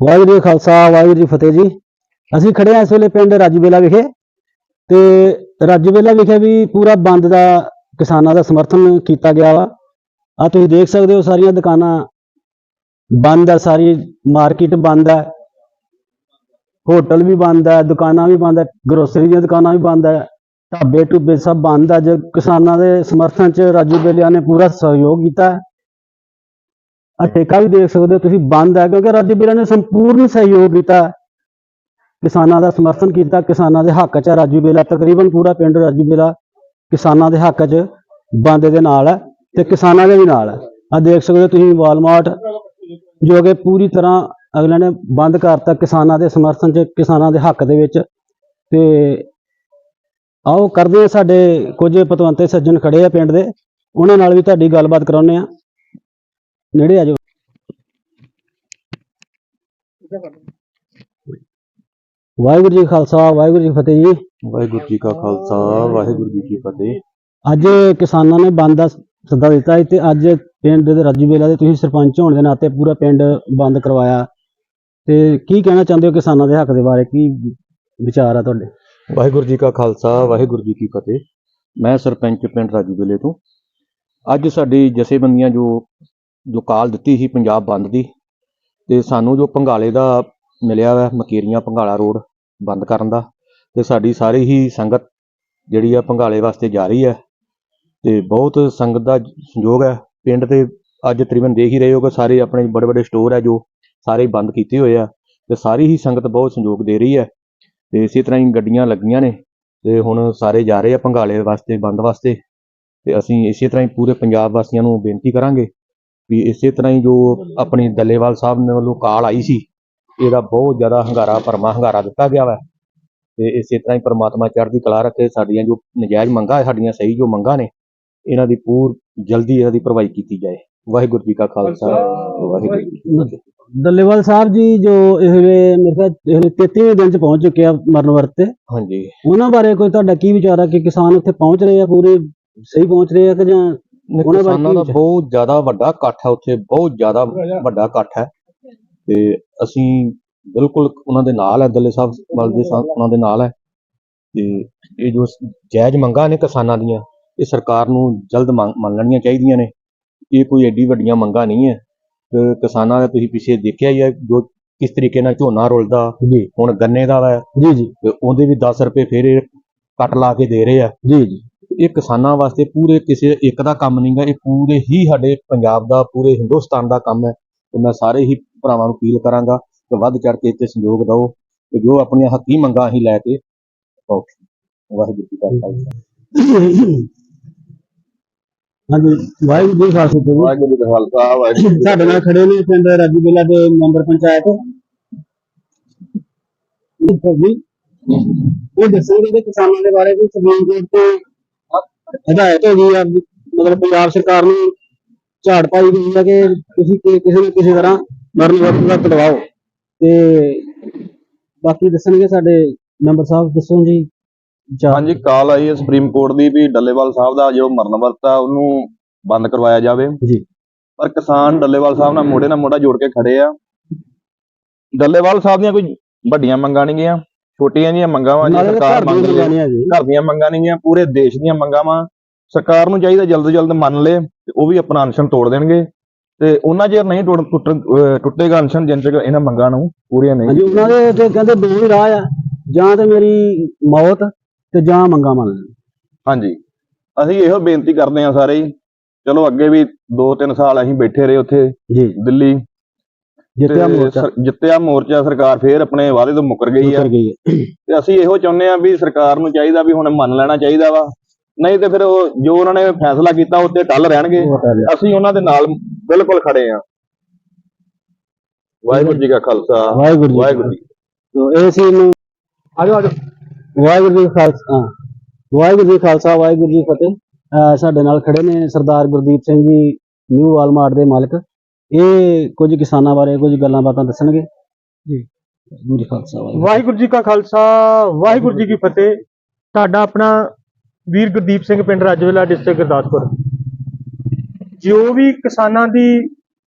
ਵਾਹਿਗੁਰੂ ਜੀ ਖਾਲਸਾ, ਵਾਹਿਗੁਰੂ ਜੀ ਫਤਿਹ ਜੀ। ਅਸੀਂ ਖੜੇ ਹਾਂ ਇਸ ਵੇਲੇ ਪਿੰਡ ਰਾਜੂਵੇਲਾ ਵਿਖੇ ਤੇ ਰਾਜੂਵੇਲਾ ਵਿਖੇ ਵੀ ਪੂਰਾ ਬੰਦ ਦਾ ਕਿਸਾਨਾਂ ਦਾ ਸਮਰਥਨ ਕੀਤਾ ਗਿਆ ਵਾ। ਆ ਤੁਸੀਂ ਦੇਖ ਸਕਦੇ ਹੋ ਸਾਰੀਆਂ ਦੁਕਾਨਾਂ ਬੰਦ ਆ, ਸਾਰੀ ਮਾਰਕੀਟ ਬੰਦ ਹੈ ਹੋਟਲ ਵੀ ਬੰਦ ਹੈ ਦੁਕਾਨਾਂ ਵੀ ਬੰਦ ਹੈ ਗਰੋਸਰੀ ਦੀਆਂ ਦੁਕਾਨਾਂ ਵੀ ਬੰਦ ਹੈ ਢਾਬੇ ਟੁੱਬੇ ਸਭ ਬੰਦ ਆ। ਜੇ ਕਿਸਾਨਾਂ ਦੇ ਸਮਰਥਨ ਚ ਰਾਜੂ ਬੇਲੀਆ ਨੇ ਪੂਰਾ ਸਹਿਯੋਗ ਕੀਤਾ। ਹੈ ਆ ਠੇਕਾ ਵੀ ਦੇਖ ਸਕਦੇ ਹੋ, ਤੁਸੀਂ ਬੰਦ ਹੈ, ਕਿਉਂਕਿ ਰਾਜੂ ਬੇਲੀਆ ਨੇ ਸੰਪੂਰਨ ਸਹਿਯੋਗ ਦਿੱਤਾ। ਕਿਸਾਨਾਂ ਦਾ ਸਮਰਥਨ ਕੀਤਾ, ਕਿਸਾਨਾਂ ਦੇ ਹੱਕ 'ਚ ਰਾਜੂ ਬੇਲਾ ਤਕਰੀਬਨ ਪੂਰਾ ਪਿੰਡ ਰਾਜੂ ਬੇਲਾ ਕਿਸਾਨਾਂ ਦੇ ਹੱਕ 'ਚ ਬੰਦ ਦੇ ਨਾਲ ਹੈ ਤੇ ਕਿਸਾਨਾਂ ਦੇ ਵੀ ਨਾਲ ਹੈ। ਆ ਦੇਖ ਸਕਦੇ ਹੋ ਤੁਸੀਂ ਵਾਲਮਾਰਟ, ਜੋ ਕਿ ਪੂਰੀ ਤਰ੍ਹਾਂ ਅਗਲੇ ਨੇ ਬੰਦ ਕਰਤਾ ਕਿਸਾਨਾਂ ਦੇ ਸਮਰਥਨ 'ਚ, ਕਿਸਾਨਾਂ ਦੇ ਹੱਕ ਦੇ ਵਿੱਚ। ਤੇ ਆਓ ਕਰਦੇ ਆ ਸਾਡੇ ਕੁਝ ਪਤਵੰਤੇ ਸੱਜਣ ਖੜੇ ਆ ਪਿੰਡ ਦੇ, ਉਹਨਾਂ ਨਾਲ ਵੀ ਤੁਹਾਡੀ ਗੱਲਬਾਤ ਕਰਾਉਂਦੇ ਆ ਨੇੜੇ ਆ ਜਾਓ। ਵਾਹਿਗੁਰੂ ਜੀ ਖਾਲਸਾ ਵਾਹਿਗੁਰੂ ਜੀ ਫਤਿਹ ਜੀ। ਵਾਹਿਗੁਰੂ ਜੀ ਕਾ ਖਾਲਸਾ ਵਾਹਿਗੁਰੂ ਜੀ ਕੀ ਫਤਿਹ। ਅੱਜ ਕਿਸਾਨਾਂ ਨੇ ਬੰਦ ਦਾ ਸੱਦਾ ਦਿੱਤਾ ਤੇ ਅੱਜ ਪਿੰਡ ਦੇ ਰਾਜੂ ਬੇਲਾ ਦੇ ਤੁਸੀਂ ਸਰਪੰਚ ਹੋਣ ਦੇ ਨਾਤੇ ਪੂਰਾ ਪਿੰਡ ਬੰਦ ਕਰਵਾਇਆ। ਤੇ ਕੀ ਕਹਿਣਾ ਚਾਹੁੰਦੇ ਹੋ ਕਿਸਾਨਾਂ ਦੇ ਹੱਕ ਦੇ ਬਾਰੇ? ਕੀ ਵਿਚਾਰ ਆ ਤੁਹਾਡੇ? ਵਾਹਿਗੁਰੂ ਜੀ ਕਾ ਖਾਲਸਾ ਵਾਹਿਗੁਰੂ ਜੀ ਕੀ ਫਤਿਹ। ਮੈਂ ਸਰਪੰਚ ਪਿੰਡ ਰਾਜੂਵੇਲੇ ਤੋਂ। ਅੱਜ ਸਾਡੀ ਜਥੇਬੰਦੀਆਂ ਜੋ ਜੋ ਕਾਲ ਦਿੱਤੀ ਸੀ ਪੰਜਾਬ ਬੰਦ ਦੀ ਤੇ ਸਾਨੂੰ ਜੋ ਪੰਗਾਲੇ ਦਾ ਮਿਲਿਆ ਵਾ, ਮਕੇਰੀਆਂ ਪੰਗਾਲਾ ਰੋਡ ਬੰਦ ਕਰਨ ਦਾ, ਤੇ ਸਾਡੀ ਸਾਰੀ ਹੀ ਸੰਗਤ ਜਿਹੜੀ ਆ ਪੰਗਾਲੇ ਵਾਸਤੇ ਜਾ ਰਹੀ ਹੈ ਤੇ ਬਹੁਤ ਸੰਗਤ ਦਾ ਸੰਯੋਗ ਹੈ। ਪਿੰਡ ਤੇ ਅੱਜ ਤਕਰੀਬਨ ਦੇਖ ਹੀ ਰਹੇ ਹੋ ਕਿ ਸਾਰੇ ਆਪਣੇ ਬੜੇ ਬੜੇ ਸਟੋਰ ਹੈ ਜੋ ਸਾਰੇ ਬੰਦ ਕੀਤੇ ਹੋਏ ਆ, ਤੇ ਸਾਰੀ ਹੀ ਸੰਗਤ ਬਹੁਤ ਸੰਯੋਗ ਦੇ ਰਹੀ ਹੈ ਤੇ ਇਸੇ ਤਰ੍ਹਾਂ ਹੀ ਗੱਡੀਆਂ ਲੱਗੀਆਂ ਨੇ, ਤੇ ਹੁਣ ਸਾਰੇ ਜਾ ਰਹੇ ਆ ਪੰਗਾਲੇ ਵਾਸਤੇ, ਬੰਦ ਵਾਸਤੇ, ਤੇ ਅਸੀਂ ਇਸੇ ਤਰ੍ਹਾਂ ਹੀ ਪੂਰੇ ਪੰਜਾਬ ਵਾਸੀਆਂ ਨੂੰ ਬੇਨਤੀ ਕਰਾਂਗੇ ਵੀ ਇਸੇ ਤਰ੍ਹਾਂ ਹੀ ਜੋ ਆਪਣੀ ਦੱਲੇਵਾਲ ਸਾਹਿਬ ਨੇ ਵੱਲੋਂ ਕਾਲ ਆਈ ਸੀ ਇਹਦਾ ਬਹੁਤ ਜ਼ਿਆਦਾ ਹੰਗਾਰਾ ਭਰਮਾ ਹੰਗਾਰਾ ਦਿੱਤਾ ਗਿਆ ਵਾ। ਤੇ ਇਸੇ ਤਰ੍ਹਾਂ ਹੀ ਪ੍ਰਮਾਤਮਾ ਚੜ੍ਹਦੀ ਕਲਾ ਰੱਖੇ ਸਾਡੀਆਂ ਜੋ ਨਜਾਇਜ਼ ਮੰਗਾਂ ਸਾਡੀਆਂ ਸਹੀ ਜੋ ਮੰਗਾਂ ਨੇ ਇਹਨਾਂ ਦੀ ਪੂਰ ਜਲਦੀ ਇਹਨਾਂ ਦੀ ਭਰਵਾਈ ਕੀਤੀ ਜਾਏ। ਵਾਹਿਗੁਰੂ ਜੀ ਕਾ ਖਾਲਸਾ ਵਾਹਿਗੁਰੂ ਜੀ ਕੀ ਫਤਿਹ। ਦੱਲੇਵਾਲ ਸਾਹਿਬ ਜੀ ਜੋ ਇਹ ਮੇਰੇ ਖਿਆਲ ਇਹ ਵੇਲੇ 33ਵੇਂ ਦਿਨ ਚ ਪਹੁੰਚ ਚੁੱਕੇ ਆ ਮਰਨ ਵਰਤ। ਤੇ ਹਾਂਜੀ। ਉਹਨਾਂ ਬਾਰੇ ਕੋਈ ਤੁਹਾਡਾ ਕੀ ਵਿਚਾਰ ਆ ਕਿ ਕਿਸਾਨ ਉੱਥੇ ਪਹੁੰਚ ਰਹੇ ਆ ਪੂਰੇ ਸਹੀ ਪਹੁੰਚ ਰਹੇ ਆ ਕਿ ਜਾਂ ਉਹਨਾਂ ਕਿਸਾਨਾਂ ਦਾ? ਬਹੁਤ ਜ਼ਿਆਦਾ ਵੱਡਾ ਇਕੱਠ ਹੈ ਉੱਥੇ ਬਹੁਤ ਜ਼ਿਆਦਾ ਵੱਡਾ ਇਕੱਠ ਹੈ। ਤੇ ਅਸੀਂ ਬਿਲਕੁਲ ਉਹਨਾਂ ਦੇ ਨਾਲ ਹੈ ਦੱਲੇ ਸਾਹਿਬ ਵੱਲ ਦੇ ਸਾ- ਉਹਨਾਂ ਦੇ ਨਾਲ ਹੈ। ਤੇ ਇਹ ਜੋ ਸ- ਜਾਇਜ਼ ਮੰਗਾਂ ਨੇ ਕਿਸਾਨਾਂ ਦੀਆਂ ਇਹ ਸਰਕਾਰ ਨੂੰ ਜਲਦ ਮੰਨ ਮੰਨ ਲੈਣੀਆਂ ਚਾਹੀਦੀਆਂ ਨੇ। ਇਹ ਕੋਈ ਐਡੀ ਵੱਡੀਆਂ ਮੰਗਾਂ ਨਹੀਂ ਹੈ। ਤੇ ਕਿਸਾਨਾਂ ਦਾ ਤੁਸੀਂ ਪਿੱਛੇ ਦੇਖਿਆ ਹੀ ਹੈ ਜੋ ਕਿਸ ਤਰੀਕੇ ਨਾਲ ਝੋਨਾ ਰੁਲਦਾ ਜੀ। ਹੁਣ ਗੰਨੇ ਦਾ ਵਾ ਜੀ ਜੀ। ਤੇ ਉਹਦੇ ਵੀ 10 ਰੁਪਏ ਫੇਰ ਇਹ ਕੱਟ ਲਾ ਕੇ ਦੇ ਰਹੇ ਆ। ਜੀ ਜੀ। ਇਹ ਕਿਸਾਨਾਂ ਵਾਸਤੇ ਪੂਰੇ ਕਿਸੇ ਇੱਕ ਦਾ ਕੰਮ ਨਹੀਂਗਾ ਇਹ ਪੂਰੇ ਹੀ ਸਾਡੇ ਪੰਜਾਬ ਦਾ ਪੂਰੇ ਹਿੰਦੁਸਤਾਨ ਦਾ ਕੰਮ ਹੈ। ਤੇ ਮੈਂ ਸਾਰੇ ਹੀ ਭਰਾਵਾਂ ਨੂੰ ਅਪੀਲ ਕਰਾਂਗਾ ਕਿ ਵੱਧ ਚੜ ਕੇ ਇੱਥੇ ਸਹਿਯੋਗ ਦਿਓ ਤੇ ਜੋ ਆਪਣੀਆਂ ਹੱਕੀ ਮੰਗਾਂ ਅਸੀਂ ਲੈ ਕੇ ਵਾਹਿਗੁਰੂ ਜੀ ਕਾ ਖਾਲਸਾ। ਹਾਂਜੀ ਵਾਹਿਗੁਰੂ ਜੀ ਕਾ ਖਾਲਸਾ ਜੀ। ਵਾਹਿਗੁਰੂ ਜੀ ਕਾ ਖਾਲਸਾ ਵਾਹਿਗੁਰੂ ਸਾਡੇ ਨਾਲ ਖੜੇ ਨੇ ਪਿੰਡ ਰਾਜੂ ਬੇਲਾ ਦੇ ਮੈਂਬਰ ਪੰਚਾਇਤ। ਜੀ ਉਹ ਦੱਸਣਗੇ ਕਿਸਾਨਾਂ ਦੇ ਬਾਰੇ ਕੋਈ ਕੋਰਟ ਤੋਂ ਹਦਾਇਤ ਹੋ ਗਈ ਆ ਮਤਲਬ ਪੰਜਾਬ ਸਰਕਾਰ ਨੂੰ ਝਾੜ ਪਾਈ ਗਈ ਹੈ ਕਿ ਤੁਸੀਂ ਕਿ- ਕਿਸੇ ਨਾ ਕਿਸੇ ਤਰ੍ਹਾਂ ਮਰਨ ਵਰਤ ਦਾ ਕਢਵਾਓ। ਤੇ ਬਾਕੀ ਦੱਸਣਗੇ ਸਾਡੇ ਮੈਂਬਰ ਸਾਹਿਬ ਦੱਸੋ ਜੀ। ਹਾਂਜੀ ਕਾਲ ਆਈ ਹੈ ਸੁਪਰੀਮ ਕੋਰਟ ਦੀ ਵੀ ਡੱਲੇਵਾਲ ਸਾਹਿਬ ਦਾ ਜੋ ਮਰਨ ਵਰਤ ਆ ਉਹਨੂੰ ਬੰਦ ਕਰਵਾਇਆ ਜਾਵੇ। ਜੀ। ਪਰ ਕਿਸਾਨ ਡੱਲੇਵਾਲ ਸਾਹਿਬ ਨਾਲ ਮੋਢੇ ਨਾਲ ਮੋਢਾ ਜੋੜ ਕੇ ਖੜੇ ਆ। ਡੱਲੇਵਾਲ ਸਾਹਿਬ ਦੀਆਂ ਕੋਈ ਵੱਡੀਆਂ ਮੰਗਾਂ ਨਹੀਂ ਗੀਆਂ ਛੋਟੀਆਂ ਜੀਆਂ ਮੰਗਾਂ ਵਾ ਜੇ ਨਾਲੇ ਸਰਕਾਰ ਘਰ ਮੰਗ ਦੀਆਂ ਲੇ ਮੰਗਾਂ। ਘਰ ਦੀਆਂ ਮੰਗਾਂ ਨਹੀਂ ਗੀਆਂ ਪੂਰੇ ਦੇਸ਼ ਦੀਆਂ ਮੰਗਾਂ ਵਾ। ਸਰਕਾਰ ਨੂੰ ਚਾਹੀਦਾ ਜਲਦ ਤੋਂ ਜਲਦ ਮੰਨ ਲੇ ਤੇ ਉਹ ਵੀ ਆਪਣਾ ਅਨਸ਼ਨ ਤੋੜ ਦੇਣਗੇ। ਤੇ ਉਹਨਾਂ ਚਿਰ ਨਹੀਂ ਟੁੱਟ ਟੁੱਟ- ਅਹ ਟੁੱਟੇਗਾ ਅਨਸ਼ਨ ਜਿੰਨ ਚਿਰ ਇਹਨਾਂ ਮੰਗਾਂ ਨੂੰ ਪੂਰੀਆਂ ਨਹੀਂ ਹਾਂਜੀ ਉਹਨਾਂ ਦੇ ਤੇ ਕਹਿੰਦੇ ਦੋ ਹੀ ਰਾਹ ਆ। ਜਾਂ ਤੇ ਮੇਰੀ ਮੌਤ ਤੇ ਜਾਂ ਮੰਗਾ ਮੰਨ ਲੈਣ। ਹਾਂਜੀ। ਅਸੀਂ ਇਹੋ ਬੇਨਤੀ ਕਰਦੇ ਹਾਂ ਸਾਰੇ ਹੀ। ਚਲੋ ਅੱਗੇ ਵੀ 2-3 ਸਾਲ ਅਸੀਂ ਬੈਠੇ ਰਹੇ ਉੱਥੇ ਜੀ। ਦਿੱਲੀ। ਜਿੱਤਿਆ ਮੋਰਚਾ। ਜਿੱਤਿਆ ਮੋਰਚਾ ਸਰਕਾਰ ਫੇਰ ਆਪਣੇ ਵਾਅਦੇ ਤੋਂ ਮੁੱਕਰ ਗਈ ਆ। ਤੇ ਅਸੀਂ ਇਹੋ ਚਾਹੁੰਦੇ ਆ ਵੀ ਸਰਕਾਰ ਨੂੰ ਚਾਹੀਦਾ ਵੀ ਹੁਣ ਮੰਨ ਲੈਣਾ ਚਾਹੀਦਾ ਵਾ। ਨਹੀਂ ਤੇ ਫਿਰ ਉਹ ਜੋ ਉਹਨਾਂ ਨੇ ਫੈਸਲਾ ਕੀਤਾ ਉੱਤੇ ਟੱਲ ਰਹਿਣਗੇ। ਅਸੀਂ ਉਹਨਾਂ ਦੇ ਨਾਲ ਬਿਲਕੁਲ ਖੜੇ ਆ। ਵਾਹਿਗੁਰੂ ਜੀ ਕਾ ਖਾਲਸਾ। ਵਾਹਿਗੁਰੂ ਜੀ ਵਾਹਿਗੁਰੂ ਜੀ ਤੋ ਇਹ ਸੀ ਨੂੰ ਆਜੋ ਆਜੋ ਵਾਹਿਗੁਰੂ ਜੀ ਕਾ ਖਾਲਸਾ। ਹਾਂ। ਵਾਹਿਗੁਰੂ ਜੀ ਖਾਲਸਾ ਵਾਹਿਗੁਰੂ ਜੀ ਫਤਿਹ। ਸਾਡੇ ਨਾਲ ਖੜੇ ਨੇ ਸਰਦਾਰ ਗੁਰਦੀਪ ਸਿੰਘ ਜੀ ਨਿਊ ਵਾਲਮਾਰਟ ਦੇ ਮਾਲਕ। ਇਹ ਕੁਝ ਕਿਸਾਨਾਂ ਬਾਰੇ ਕੁਝ ਗੱਲਾਂ ਬਾਤਾਂ ਦੱਸਣਗੇ। ਜੀ। ਵਾਹਿਗੁਰੂ ਜੀ ਕਾ ਖਾਲਸਾ ਵਾਹਿਗੁਰੂ। ਜੀ ਕਾ ਖਾਲਸਾ ਵਾਹਿਗੁਰੂ ਜੀ ਕੀ ਫਤਿਹ। ਤੁਹਾਡਾ ਆਪਣਾ ਵੀਰ ਗੁਰਦੀਪ ਸਿੰਘ ਪਿੰਡ ਰਾਜਵੇਲਾ ਡਿਸਟ੍ਰਿਕਟ ਗੁਰਦਾਸਪੁਰ। ਜੋ ਵੀ ਕਿਸਾਨਾਂ ਦੀ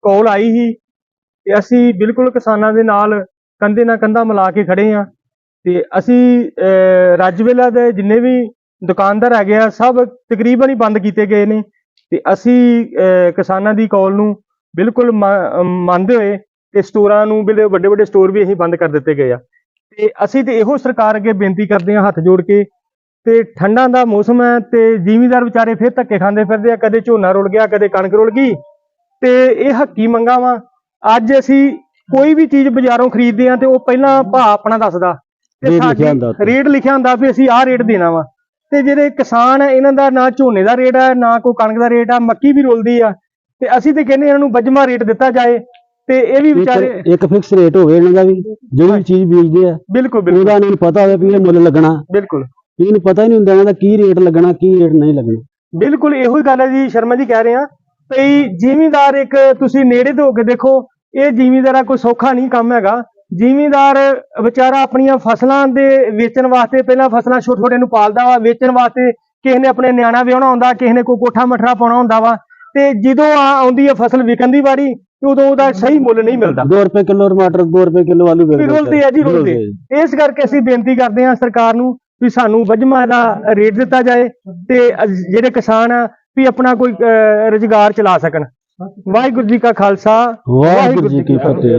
ਕਾਲ ਆਈ ਸੀ ਤੇ ਅਸੀਂ ਬਿਲਕੁਲ ਕਿਸਾਨਾਂ ਦੇ ਨਾਲ ਕੰਧੇ ਨਾਲ ਕੰਧਾ ਮਿਲਾ ਕੇ ਖੜੇ ਆ ਤੇ ਅਸੀਂ ਰਾਜਵੇਲਾ ਦੇ ਜਿੰਨੇ ਵੀ ਦੁਕਾਨਦਾਰ ਹੈਗੇ ਆ ਸਭ ਤਕਰੀਬਨ ਹੀ ਬੰਦ ਕੀਤੇ ਗਏ ਨੇ। ਤੇ ਅਸੀਂ ਕਿਸਾਨਾਂ ਦੀ ਕਾਲ ਨੂੰ ਬਿਲਕੁਲ ਮੰਨਦੇ ਹੋਏ ਤੇ ਸਟੋਰਾਂ ਨੂੰ ਵੀ ਵੱਡੇ ਵੱਡੇ ਸਟੋਰ ਵੀ ਅਸੀਂ ਬੰਦ ਕਰ ਦਿੱਤੇ ਗਏ ਆ। ਤੇ ਅਸੀਂ ਤੇ ਇਹੋ ਸਰਕਾਰ ਅੱਗੇ ਬੇਨਤੀ ਕਰਦੇ ਆ ਹੱਥ ਜੋੜ ਕੇ ਤੇ ਠੰਡਾਂ ਦਾ ਮੌਸਮ ਹੈ ਤੇ ਜ਼ਿਮੀਂਦਾਰ ਵਿਚਾਰੇ ਫਿਰ ਧੱਕੇ ਖਾਂਦੇ ਫਿਰਦੇ ਆ ਕਦੇ ਝੋਨਾ ਰੁਲ ਗਿਆ ਕਦੇ ਕਣਕ ਰੁਲ ਗਈ। ਤੇ ਇਹ ਹੱਕੀ ਮੰਗਾਂ ਵਾ। ਅੱਜ ਅਸੀਂ ਕੋਈ ਵੀ ਚੀਜ਼ ਬਾਜ਼ਾਰੋਂ ਖਰੀਦਦੇ ਆ ਤੇ ਉਹ ਪਹਿਲਾਂ ਭਾਅ ਆਪਣਾ ਦੱਸਦਾ। ਤੇ ਸਾਡੀ। ਰੇਟ ਲਿਖਿਆ ਹੁੰਦਾ ਵੀ ਅਸੀਂ ਆਹ ਰੇਟ ਦੇਣਾ ਵਾ। ਤੇ ਜਿਹੜੇ ਕਿਸਾਨ ਇਹਨਾਂ ਦਾ ਨਾ ਝੋਨੇ ਦਾ ਰੇਟ ਆ ਨਾ ਕੋਈ ਕਣਕ ਦਾ ਰੇਟ ਆ ਮੱਕੀ ਵੀ ਰੁਲਦੀ ਆ। ਤੇ ਅਸੀਂ ਤੇ ਕਹਿੰਦੇ ਇਹਨਾਂ ਨੂੰ ਵੱਜਮਾ ਰੇਟ ਦਿੱਤਾ ਜਾਏ ਤੇ ਇਹ ਵੀ ਵਿਚਾਰੇ ਇੱਕ ਫਿਕਸ ਰੇਟ ਹੋਵੇ ਇਹਨਾਂ ਦਾ ਵੀ ਜਿਹੜੀ ਵੀ ਚੀਜ਼ ਬੀਜਦੇ ਆ। ਬਿਲਕੁਲ ਬਿਲਕੁਲ। ਉਹਦਾ ਇਹਨਾਂ ਨੂੰ ਪਤਾ ਹੋਵੇ ਵੀ ਇਹ ਮੁੱਲ ਲੱਗਣਾ। ਬਿਲਕੁਲ। ਇਹਨਾਂ ਨੂੰ ਪਤਾ ਹੀ ਨਹੀਂ ਹੁੰਦਾ ਇਹਨਾਂ ਦਾ ਕੀ ਰੇਟ ਲੱਗਣਾ ਕੀ ਰੇਟ ਨਹੀਂ ਲੱਗਣਾ। ਬਿਲਕੁਲ ਇਹੋ ਹੀ ਗੱਲ ਹੈ ਜੀ ਸ਼ਰਮਾ ਜੀ ਕਹਿ ਰਹੇ ਆ ਭਈ ਜ਼ਿਮੀਂਦਾਰ ਇੱਕ ਤੁਸੀਂ ਨੇੜੇ ਤੋਂ ਹੋ ਕੇ ਦੇਖੋ ਇਹ ਜ਼ਿਮੀਂਦਾਰਾ ਕੋਈ ਸੌਖਾ ਨਹੀਂ ਕੰਮ ਹੈਗਾ। ਜ਼ਿਮੀਂਦਾਰ ਵਿਚਾਰਾ ਆਪਣੀਆਂ ਫਸਲਾਂ ਦੇ ਵੇਚਣ ਵਾਸਤੇ ਪਹਿਲਾਂ ਫਸਲਾਂ ਛੋਟੇ ਛੋਟੇ ਨੂੰ ਪਾਲਦਾ ਵਾ ਵੇਚਣ ਵਾਸਤੇ ਕਿਸੇ ਨੇ ਆਪਣੇ ਨਿਆਣਾ ਵਿਆਹਣਾ ਹੁੰਦਾ ਕਿਸੇ ਨੇ ਕੋਈ ਕੋਠਾ ਮਠਰਾ ਪਾਉਣਾ ਹੁੰਦਾ ਵਾ। ਤੇ ਜਦੋਂ ਆ ਆਉਂਦੀ ਹੈ ਫਸਲ ਵਿਕਣ ਦੀ ਵਾਰੀ ਤੇ ਉਦੋਂ ਉਹਦਾ ਸਹੀ ਮੁੱਲ ਨਹੀਂ ਮਿਲਦਾ। 2 ਰੁਪਏ ਕਿਲੋ ਟਮਾਟਰ 2 ਰੁਪਏ ਕਿਲੋ ਆਲੂ ਵੀ ਰੁਲਦੇ ਆ ਜੀ ਰੁਲਦੇ ਇਸ ਕਰਕੇ ਅਸੀਂ ਬੇਨਤੀ ਕਰਦੇ ਹਾਂ ਸਰਕਾਰ ਨੂੰ ਵੀ ਸਾਨੂੰ ਵਜਮਾ ਦਾ ਰੇਟ ਦਿੱਤਾ ਜਾਏ ਤੇ ਜਿਹੜੇ ਕਿਸਾਨ ਆ ਵੀ ਆਪਣਾ ਕੋਈ ਰੁਜ਼ਗਾਰ ਚਲਾ ਸਕਣ। ਵਾਹਿਗੁਰੂ ਜੀ ਕਾ ਖਾਲਸਾ ਵਾਹਿਗੁਰੂ ਜੀ ਕੀ ਫਤਿਹ।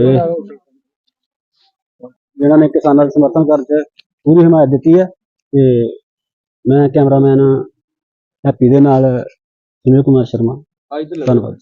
ਜਿਹੜਾ ਨੇ ਕਿਸਾਨਾਂ ਦਾ ਸਮਰਥਨ ਕਰਕੇ ਪੂਰੀ ਹਮਾਇਤ ਦਿੱਤੀ ਹੈ ਤੇ ਮੈਂ ਕੈਮਰਾਮੈਨ ਹੈਪੀ ਦੇ ਨਾਲ ਸੁਨੀਲ ਕੁਮਾਰ ਸ਼ਰਮਾ। ਧੰਨਵਾਦ